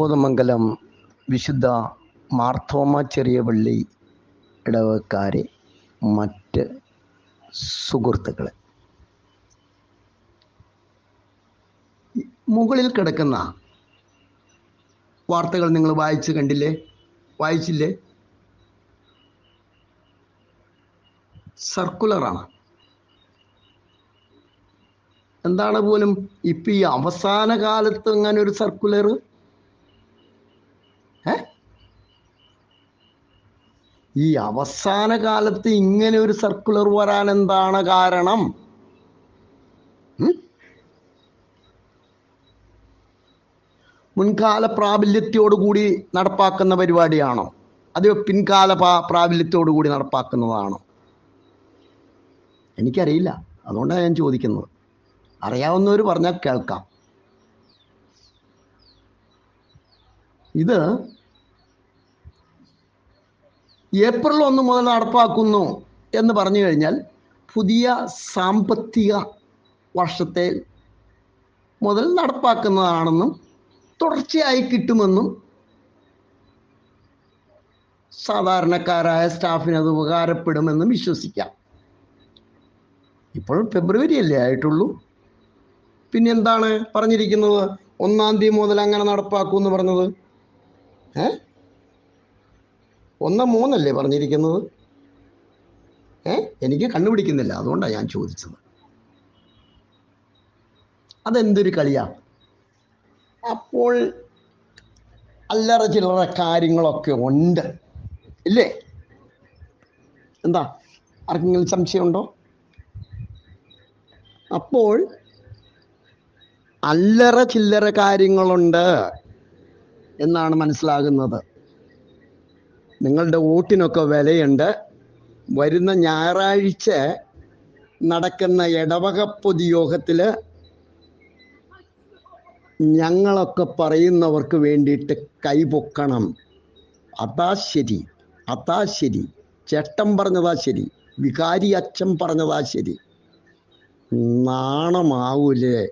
പൂതമംഗലം വിശുദ്ധ മാർത്തോമ ചെറിയ പള്ളി ഇടവക്കാരെ മറ്റ് സുഹൃത്തുക്കളെ. മുകളിൽ കിടക്കുന്ന വാർത്തകൾ നിങ്ങൾ വായിച്ച് കണ്ടില്ലേ? വായിച്ചില്ലേ? സർക്കുലറാണ് എന്താണ് പോലും ഇപ്പം ഈ അവസാന കാലത്ത് അങ്ങനെ ഒരു സർക്കുലർ ഈ അവസാന കാലത്ത് ഇങ്ങനെ ഒരു സർക്കുലർ വരാൻ എന്താണ് കാരണം? മുൻകാല പ്രാബല്യത്തോടുകൂടി നടപ്പാക്കുന്ന പരിപാടിയാണോ? അതോ പിൻകാല പ്രാ- പ്രാബല്യത്തോടുകൂടി നടപ്പാക്കുന്നതാണോ? എനിക്കറിയില്ല. അതുകൊണ്ടാണ് ഞാൻ ചോദിക്കുന്നത്. അറിയാവുന്നവർ പറഞ്ഞാൽ കേൾക്കാം. ഇത് ഏപ്രിൽ ഒന്ന് മുതൽ നടപ്പാക്കുന്നു എന്ന് പറഞ്ഞു കഴിഞ്ഞാൽ പുതിയ സാമ്പത്തിക വർഷത്തെ മുതൽ നടപ്പാക്കുന്നതാണെന്നും തുടർച്ചയായി കിട്ടുമെന്നും സാധാരണക്കാരായ സ്റ്റാഫിന് അത് ഉപകാരപ്പെടുമെന്നും വിശ്വസിക്കാം. ഇപ്പോൾ ഫെബ്രുവരി അല്ലേ ആയിട്ടുള്ളൂ. പിന്നെ എന്താണ് പറഞ്ഞിരിക്കുന്നത്? ഒന്നാം തീയതി മുതൽ അങ്ങനെ നടപ്പാക്കും എന്ന് പറഞ്ഞത്. ഏ? ഒന്ന് മൂന്നല്ലേ പറഞ്ഞിരിക്കുന്നത്? ഏ? എനിക്ക് കണ്ടുപിടിക്കുന്നില്ല. അതുകൊണ്ടാണ് ഞാൻ ചോദിച്ചത്. അതെന്തൊരു കളിയാ? അപ്പോൾ അല്ലറ ചില്ലറ കാര്യങ്ങളൊക്കെ ഉണ്ട്. ഇല്ലേ? എന്താ? ആർക്കെങ്കിലും സംശയമുണ്ടോ? അപ്പോൾ അല്ലറ ചില്ലറ കാര്യങ്ങളുണ്ട് എന്നാണ് മനസ്സിലാകുന്നത്. നിങ്ങളുടെ വോട്ടിനൊക്കെ വിലയുണ്ട്. വരുന്ന ഞായറാഴ്ച നടക്കുന്ന ഇടവക പൊതുയോഗത്തിൽ ഞങ്ങളൊക്കെ പറയുന്നവർക്ക് വേണ്ടിയിട്ട് കൈപൊക്കണം. അതാ ശരി അതാ ശരി. ചേട്ടൻ പറഞ്ഞതാ ശരി വികാരി അച്ഛൻ പറഞ്ഞതാ ശരി. നാണമാവൂലേ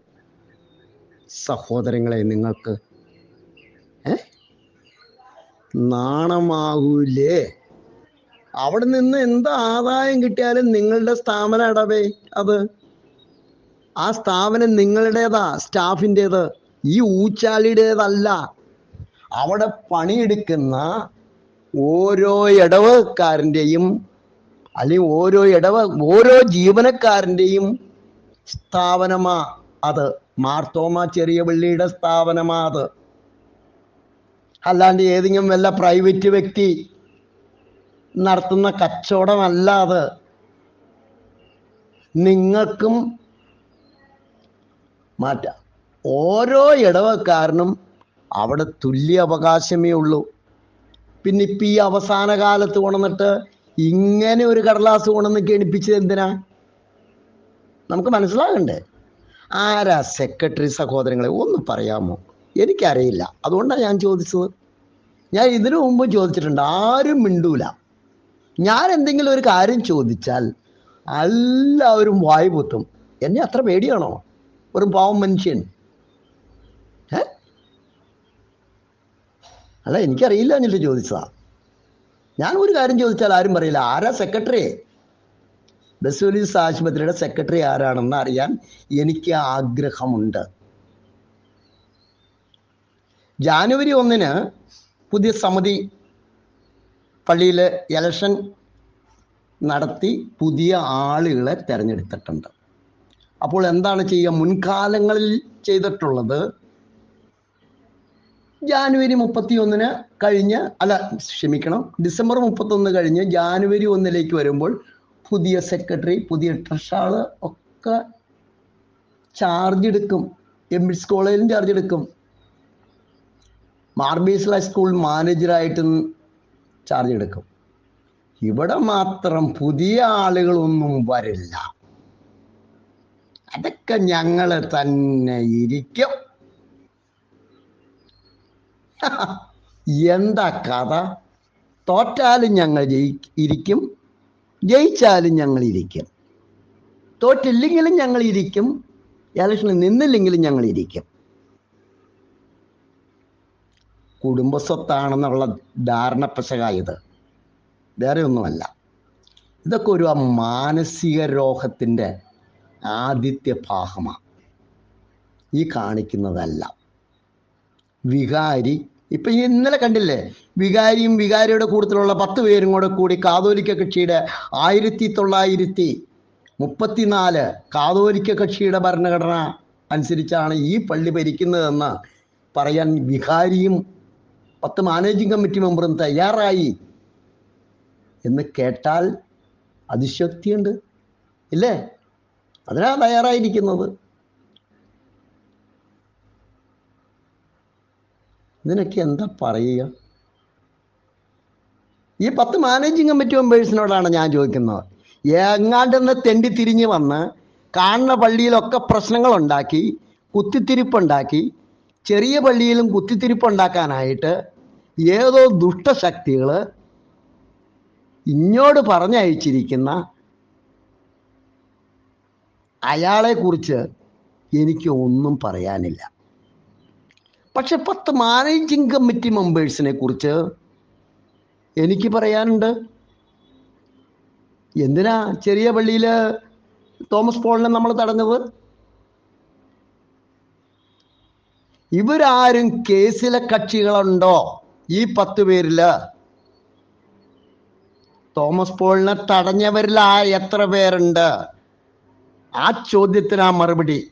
സഹോദരങ്ങളെ നിങ്ങൾക്ക്? ഏ? നാണമാവൂലേ അവിടെ നിന്ന് എന്ത് ആദായം കിട്ടിയാലും നിങ്ങളുടെ സ്ഥാപനം ഇടവേ അത്? ആ സ്ഥാപനം നിങ്ങളുടേതാ സ്റ്റാഫിന്റെത്. ഈ ഊച്ചാലിയുടേതല്ല. അവിടെ പണിയെടുക്കുന്ന ഓരോ ഇടവക്കാരന്റെയും അല്ലെങ്കിൽ ഓരോ ഇടവ ഓരോ ജീവനക്കാരന്റെയും സ്ഥാപനമാ അത്. മാർത്തോമ ചെറിയ പള്ളിയുടെ സ്ഥാപനമാ അത്. അല്ലാണ്ട് ഏതെങ്കിലും വല്ല പ്രൈവറ്റ് വ്യക്തി നടത്തുന്ന കച്ചവടമല്ലാതെ നിങ്ങൾക്കും മാറ്റാം. ഓരോ ഇടവക്കാരനും അവിടെ തുല്യ അവകാശമേ ഉള്ളൂ. പിന്നെ ഇപ്പം ഈ അവസാന കാലത്ത് കൊണ്ടുവന്നിട്ട് ഇങ്ങനെ ഒരു കടലാസ് കൊണ്ടുവന്ന് കെണിപ്പിച്ചത് എന്തിനാ? നമുക്ക് മനസ്സിലാകണ്ടേ? ആരാ സെക്രട്ടറി സഹോദരങ്ങളെ? ഒന്ന് പറയാമോ? എനിക്കറിയില്ല. അതുകൊണ്ടാണ് ഞാൻ ചോദിച്ചത്. ഞാൻ ഇതിനു മുമ്പ് ചോദിച്ചിട്ടുണ്ട്. ആരും മിണ്ടൂല. ഞാൻ എന്തെങ്കിലും ഒരു കാര്യം ചോദിച്ചാൽ എല്ലാവരും വായു പൊത്തും. എന്നെ അത്ര പേടിയാണോ? ഒരു പാവം മനുഷ്യൻ. അല്ല എനിക്കറിയില്ല എന്നിട്ട് ചോദിച്ചതാ. ഞാൻ ഒരു കാര്യം ചോദിച്ചാൽ ആരും പറയില്ല. ആരാ സെക്രട്ടറി ബസൂലീസ് ആശുപത്രിയുടെ സെക്രട്ടറി ആരാണെന്ന് അറിയാൻ എനിക്ക് ആഗ്രഹമുണ്ട്. ജാനുവരി ഒന്നിന് പുതിയ സമിതി പള്ളിയിൽ ഇലക്ഷൻ നടത്തി പുതിയ ആളുകളെ തിരഞ്ഞെടുത്തിട്ടുണ്ട്. അപ്പോൾ എന്താണ് ചെയ്യുക? മുൻകാലങ്ങളിൽ ചെയ്തിട്ടുള്ളത് ജാനുവരി മുപ്പത്തി ഒന്നിന് കഴിഞ്ഞ് അല്ല ക്ഷമിക്കണം ഡിസംബർ മുപ്പത്തൊന്ന് കഴിഞ്ഞ് ജാനുവരി ഒന്നിലേക്ക് വരുമ്പോൾ പുതിയ സെക്രട്ടറി പുതിയ ട്രഷാൾ ഒക്കെ ചാർജ് എടുക്കും. എം ബിസ് കോളേജിലും ചാർജ് എടുക്കും. മാർബീസ്ല സ്കൂൾ മാനേജറായിട്ട് ചാർജ് എടുക്കും. ഇവിടെ മാത്രം പുതിയ ആളുകളൊന്നും വരില്ല. അതൊക്കെ ഞങ്ങൾ തന്നെ ഇരിക്കും. എന്താ കഥ? തോറ്റാലും ഞങ്ങൾ ഇരിക്കും. ജയിച്ചാലും ഞങ്ങൾ ഇരിക്കും. തോറ്റില്ലെങ്കിലും ഞങ്ങൾ ഇരിക്കും. ഇലക്ഷനിൽ നിന്നില്ലെങ്കിലും ഞങ്ങൾ ഇരിക്കും. കുടുംബസ്വത്താണെന്നുള്ള ധാരണ പെശകായത് വേറെ ഒന്നുമല്ല. ഇതൊക്കെ ഒരു മാനസിക രോഗത്തിന്റെ ആദ്യത്തെ ഭാഗമാണ്. ഈ കാണിക്കുന്നതല്ല. വികാരി ഇപ്പം ഇന്നലെ കണ്ടില്ലേ? വികാരിയും വികാരിയുടെ കൂട്ടത്തിലുള്ള പത്ത് പേരും കൂടെ കൂടി കാതോലിക്ക കക്ഷിയുടെ ആയിരത്തി തൊള്ളായിരത്തി മുപ്പത്തിനാല് കാതോലിക്ക കക്ഷിയുടെ ഭരണഘടന അനുസരിച്ചാണ് ഈ പള്ളി ഭരിക്കുന്നതെന്ന് പറയാൻ വികാരിയും പത്ത് മാനേജിംഗ് കമ്മിറ്റി മെമ്പറും തയ്യാറായി എന്ന് കേട്ടാൽ അതിശക്തിയുണ്ട്. ഇല്ലേ? അതിനാ തയ്യാറായിരിക്കുന്നത്. ഇതിനൊക്കെ എന്താ പറയുക? ഈ പത്ത് മാനേജിംഗ് കമ്മിറ്റി മെമ്പേഴ്സിനോടാണ് ഞാൻ ചോദിക്കുന്നത്. എങ്ങാണ്ടെന്ന് തെണ്ടി തിരിഞ്ഞ് വന്ന് കാണുന്ന പള്ളിയിലൊക്കെ പ്രശ്നങ്ങളുണ്ടാക്കി കുത്തിത്തിരിപ്പുണ്ടാക്കി ചെറിയ പള്ളിയിലും കുത്തിത്തിരിപ്പുണ്ടാക്കാനായിട്ട് ഏതോ ദുഷ്ടശക്തികൾ ഇങ്ങോട് പറഞ്ഞയച്ചിരിക്കുന്ന അയാളെക്കുറിച്ച് എനിക്ക് ഒന്നും പറയാനില്ല. പക്ഷെ പത്ത് മാനേജിംഗ് കമ്മിറ്റി മെമ്പേഴ്സിനെ കുറിച്ച് എനിക്ക് പറയാനുണ്ട്. എന്തിനാ ചെറിയ പള്ളിയിൽ തോമസ് പോളിനെ നമ്മൾ തടഞ്ഞത്? ഇവരാരും കേസിലെ കക്ഷികളുണ്ടോ? ഈ പത്ത് പേരിൽ. തോമസ് പോളിനെ തടഞ്ഞവരിൽ ആ എത്ര പേരുണ്ട്? ആ ചോദ്യത്തിന് ആ മറുപടി.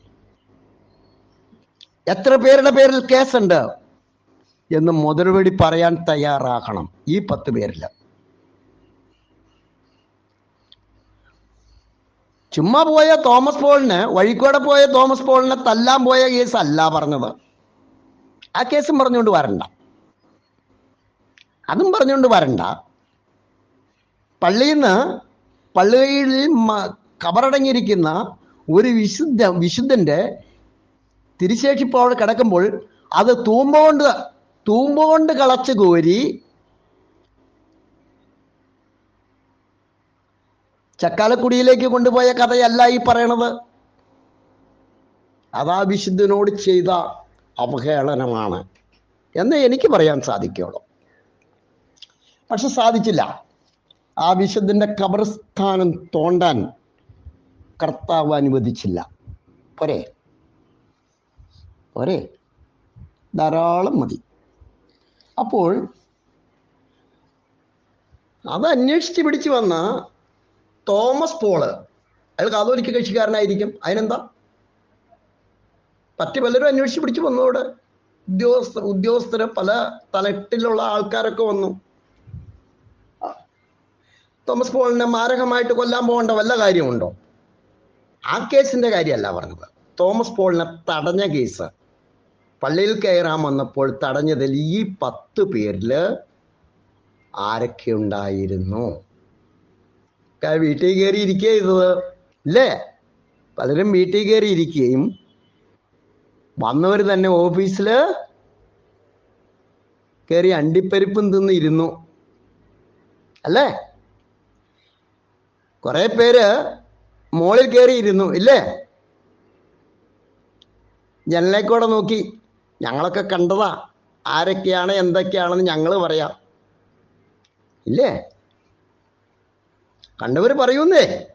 എത്ര പേരുടെ പേരിൽ കേസുണ്ട്? എന്ന് മുതൽപടി പറയാൻ തയ്യാറാക്കണം ഈ പത്ത് പേരിൽ ചുമ്മാ പോയ തോമസ് പോളിന് വഴിക്കോടെ പോയ തോമസ് പോളിനെ തല്ലാൻ പോയ കേസ് അല്ല പറഞ്ഞത്. ആ കേസും പറഞ്ഞുകൊണ്ട് വരണ്ട. അതും പറഞ്ഞുകൊണ്ട് വരണ്ട. പള്ളിയിൽ നിന്ന് പള്ളിയിൽ കബറടങ്ങിയിരിക്കുന്ന ഒരു വിശുദ്ധ വിശുദ്ധന്റെ തിരിശേഷിപ്പ് കിടക്കുമ്പോൾ അത് തൂമ്പ കൊണ്ട് തൂമ്പ കൊണ്ട് കളച്ച് കോരി ചക്കാലക്കുടിയിലേക്ക് കൊണ്ടുപോയ കഥയല്ല ഈ പറയണത്. അതാ വിശുദ്ധനോട് ചെയ്ത അവഹേളനമാണ്. എന്ന് എനിക്ക് പറയാൻ സാധിക്കുള്ളൂ പക്ഷെ സാധിച്ചില്ല. ആ വിശുദ്ധന്റെ കബർസ്ഥാനം തോണ്ടാൻ കർത്താവ് അനുവദിച്ചില്ല. പോരെ? പോരെ? ധാരാളം മതി. അപ്പോൾ അത് അന്വേഷിച്ച് പിടിച്ചു വന്ന തോമസ് പോൾ അയാൾ കാതോലിക്ക കക്ഷിക്കാരനായിരിക്കും. അതിനെന്താ? മറ്റു പലരും അന്വേഷിച്ച് പിടിച്ചു വന്നു അവിടെ. ഉദ്യോഗസ്ഥ ഉദ്യോഗസ്ഥര് പല തലത്തിലുള്ള ആൾക്കാരൊക്കെ വന്നു. തോമസ് പോളിനെ മാരകമായിട്ട് കൊല്ലാൻ പോകേണ്ട വല്ല കാര്യമുണ്ടോ? ആ കേസിന്റെ കാര്യമല്ല പറഞ്ഞത്. തോമസ് പോളിനെ തടഞ്ഞ കേസ്. പള്ളിയിൽ കയറാൻ വന്നപ്പോൾ തടഞ്ഞതിൽ ഈ പത്ത് പേരിൽ ആരൊക്കെ ഉണ്ടായിരുന്നു? വീട്ടിൽ കയറി ഇരിക്കുക ചെയ്തത്. അല്ലേ? പലരും വീട്ടിൽ കയറി ഇരിക്കുകയും വന്നവർ തന്നെ ഓഫീസിൽ കയറി അണ്ടിപ്പരിപ്പും തിന്ന് ഇരുന്നു. അല്ലേ? കുറെ പേര് മോളിൽ കയറി ഇരുന്നു ഇല്ലേ? ജനലേക്കൂടെ നോക്കി. ഞങ്ങളൊക്കെ കണ്ടതാ. ആരൊക്കെയാണ് എന്തൊക്കെയാണെന്ന് ഞങ്ങൾ പറയാം. ഇല്ലേ? കണ്ടവർ പറയൂന്നേ.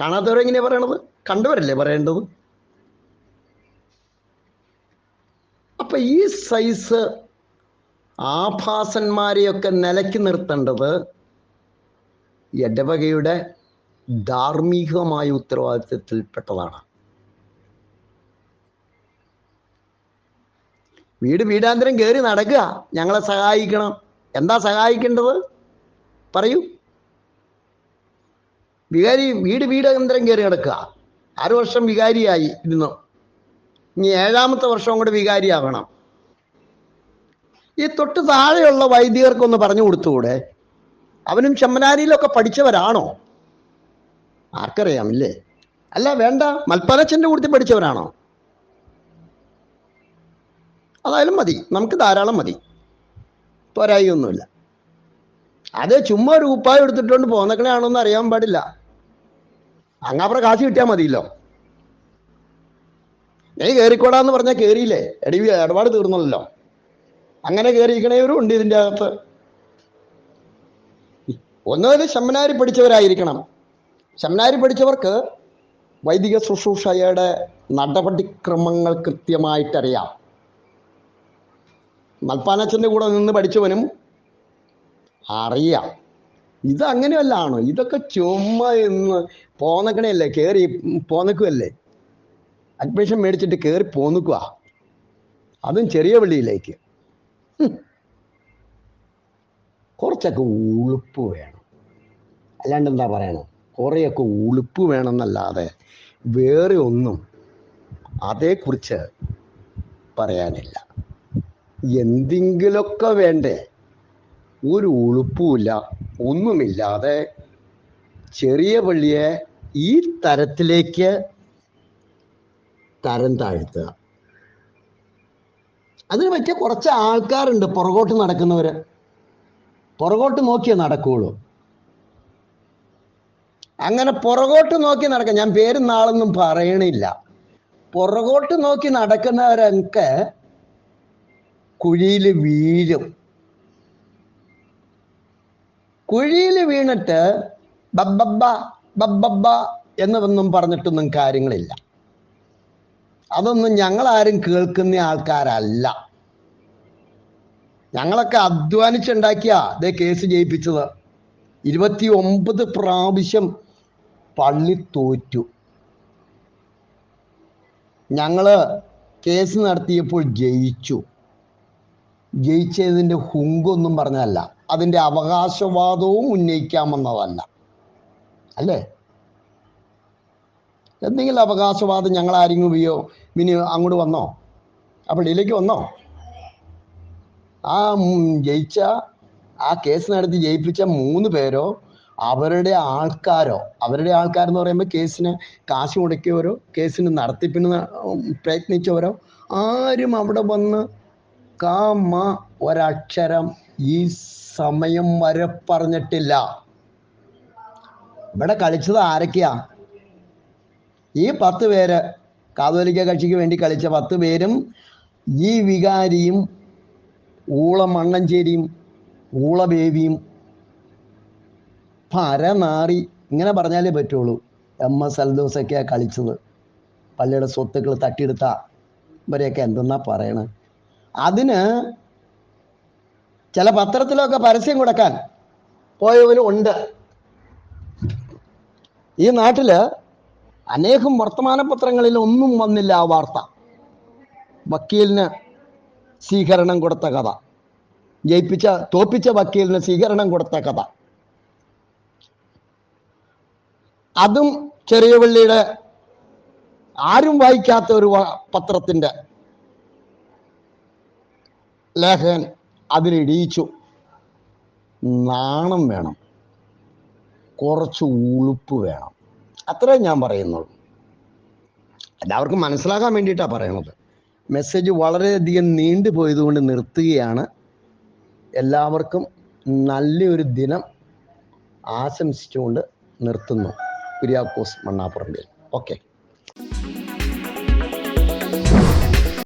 കാണാത്തവരെങ്ങനെയാ പറയണത്? കണ്ടവരല്ലേ പറയേണ്ടത്? അപ്പൊ ഈ സൈസ് ആഭാസന്മാരെയൊക്കെ നിലയ്ക്ക് നിർത്തേണ്ടത് ഇടവകയുടെ ധാർമ്മികമായ ഉത്തരവാദിത്വത്തിൽപ്പെട്ടതാണ് വീട് വീടാന്തരം കയറി നടക്കുക. ഞങ്ങളെ സഹായിക്കണം. എന്താ സഹായിക്കേണ്ടത്? പറയൂ. വികാരി വീട് വീടാന്തരം കയറി നടക്കുക. ആറ് വർഷം വികാരിയായി. ഇരുന്നു ഇനി ഏഴാമത്തെ വർഷം കൂടെ വികാരിയാവണം. ഈ തൊട്ട് താഴെയുള്ള വൈദികർക്കൊന്ന് പറഞ്ഞു കൊടുത്തുകൂടെ? അവനും ചെമ്മനാരിയിലൊക്കെ പഠിച്ചവരാണോ? ആർക്കറിയാമില്ലേ അല്ല വേണ്ട. മൽപ്പലച്ചന്റെ കൂട്ടത്തിൽ പഠിച്ചവരാണോ? അതായാലും മതി. നമുക്ക് ധാരാളം മതി. പോരായി ഒന്നുമില്ല അത് ചുമ്മാ ഒരു ഉപ്പായം എടുത്തിട്ടുകൊണ്ട് പോന്നേക്കണയാണോ എന്ന് അറിയാൻ പാടില്ല. അങ്ങാപ്പുറം കാശ് കിട്ടിയാൽ മതിയല്ലോ. നീ കയറിക്കോടാന്ന് പറഞ്ഞാൽ കയറിയില്ലേ എടി ഇടപാട് തീർന്നല്ലോ. അങ്ങനെ കയറിയിരിക്കണവരും ഉണ്ട് ഇതിന്റെ അകത്ത്. ഒന്നത് ശമനാരി പഠിച്ചവരായിരിക്കണം. ശമനാരി പഠിച്ചവർക്ക് വൈദിക ശുശ്രൂഷയുടെ നടപടിക്രമങ്ങൾ കൃത്യമായിട്ടറിയാം. മൽപ്പാനച്ചന്റെ കൂടെ നിന്ന് പഠിച്ചവനും അറിയാം. അങ്ങനെയല്ലാണോ ഇതൊക്കെ ചുമ്മാ എന്ന് പോന്നക്കണയല്ലേ? കയറി പോന്നക്കുമല്ലേ അഡ്മിഷൻ മേടിച്ചിട്ട് കയറി പോന്നിക്കുക അതും ചെറിയ പള്ളിയിലേക്ക്. ഹും. കുറച്ചൊക്കെ ഉളുപ്പ് വേണം. അല്ലാണ്ട് എന്താ പറയണം? കുറേയൊക്കെ ഉളുപ്പ് വേണമെന്നല്ലാതെ വേറെ ഒന്നും അതേക്കുറിച്ച് പറയാനില്ല. എന്തെങ്കിലുമൊക്കെ വേണ്ടേ? ഒരു ഉളുപ്പുമില്ല ഒന്നുമില്ലാതെ ചെറിയ പള്ളിയെ ഈ തരത്തിലേക്ക് തരം താഴ്ത്തുക. അതിന് പറ്റിയ കുറച്ച് ആൾക്കാരുണ്ട് പുറകോട്ട് നടക്കുന്നവർ പുറകോട്ട് നോക്കിയേ നടക്കുള്ളൂ. അങ്ങനെ പുറകോട്ട് നോക്കി നടക്ക ഞാൻ പേരും നാളൊന്നും പറയണില്ല. പുറകോട്ട് നോക്കി നടക്കുന്നവരൊക്കെ കുഴിയിൽ വീഴും. കുഴിയിൽ വീണിട്ട് ബബ്ബബ്ബ ബബ്ബബ്ബ എന്നൊന്നും പറഞ്ഞിട്ടൊന്നും കാര്യങ്ങളില്ല. അതൊന്നും ഞങ്ങളാരും കേൾക്കുന്ന ആൾക്കാരല്ല. ഞങ്ങളൊക്കെ അധ്വാനിച്ചുണ്ടാക്കിയ ഇതേ കേസ് ജയിപ്പിച്ചത്. ഇരുപത്തി ഒമ്പത് പ്രാവശ്യം പള്ളി തോറ്റു. ഞങ്ങൾ കേസ് നടത്തിയപ്പോൾ ജയിച്ചു. ജയിച്ചതിന്റെ ഹുങ്കൊന്നും പറഞ്ഞതല്ല. അതിന്റെ അവകാശവാദവും ഉന്നയിക്കാമെന്നതല്ല. അല്ലേ? എന്തെങ്കിലും അവകാശവാദം ഞങ്ങൾ ആരെങ്കിലും ഉപയോ മിനി അങ്ങോട്ട് വന്നോ? ആ പള്ളിയിലേക്ക് വന്നോ? ആ ജയിച്ച ആ കേസ് നടത്തി ജയിപ്പിച്ച മൂന്ന് പേരോ അവരുടെ ആൾക്കാരോ അവരുടെ ആൾക്കാരെന്ന് പറയുമ്പോൾ കേസിന് കാശ് മുടക്കിയവരോ കേസിന് നടത്തിപ്പിന് പ്രയത്നിച്ചവരോ ആരും അവിടെ വന്ന് കാമ ഒരക്ഷരം ഈ സമയം വരെ പറഞ്ഞിട്ടില്ല. ഇവിടെ കളിച്ചത് ആരൊക്കെയാ? ഈ പത്ത് പേര് കാതോലിക്ക കക്ഷിക്ക് വേണ്ടി കളിച്ച പത്ത് പേരും ഈ വികാരിയും ഊള മണ്ണഞ്ചേരിയും ഊളബേവിയും പരനാറി ഇങ്ങനെ പറഞ്ഞാലേ പറ്റുള്ളൂ. എം എസ് അൽദോസൊക്കെയാ കളിച്ചത്. പള്ളിയുടെ സ്വത്തുക്കൾ തട്ടിയെടുത്ത ഇവരെയൊക്കെ എന്തെന്നാ പറയണ? അതിന് ചില പത്രത്തിലൊക്കെ പരസ്യം കൊടുക്കാൻ പോയവരും ഉണ്ട്. ഈ നാട്ടിൽ അനേകം വർത്തമാന പത്രങ്ങളിൽ ഒന്നും വന്നില്ല ആ വാർത്ത. വക്കീലിന് സ്വീകരണം കൊടുത്ത കഥ. ജയിപ്പിച്ച തോപ്പിച്ച വക്കീലിന് സ്വീകരണം കൊടുത്ത കഥ. അതും ചെറിയ പള്ളിയുടെ ആരും വായിക്കാത്ത ഒരു പത്രത്തിന്റെ ലേഖകൻ അതിലിടിയിച്ചു നാണം വേണം. കുറച്ച് ഉളുപ്പ് വേണം. അത്രേ ഞാൻ പറയുന്നുള്ളൂ. എല്ലാവർക്കും മനസ്സിലാക്കാൻ വേണ്ടിയിട്ടാണ് പറയുന്നത്. മെസ്സേജ് വളരെയധികം നീണ്ടു പോയതുകൊണ്ട് നിർത്തുകയാണ്. എല്ലാവർക്കും നല്ലൊരു ദിനം ആശംസിച്ചുകൊണ്ട് നിർത്തുന്നു. കുര്യാക്കോസ് മണ്ണാപ്പുറമ്പിൽ ഓക്കെ.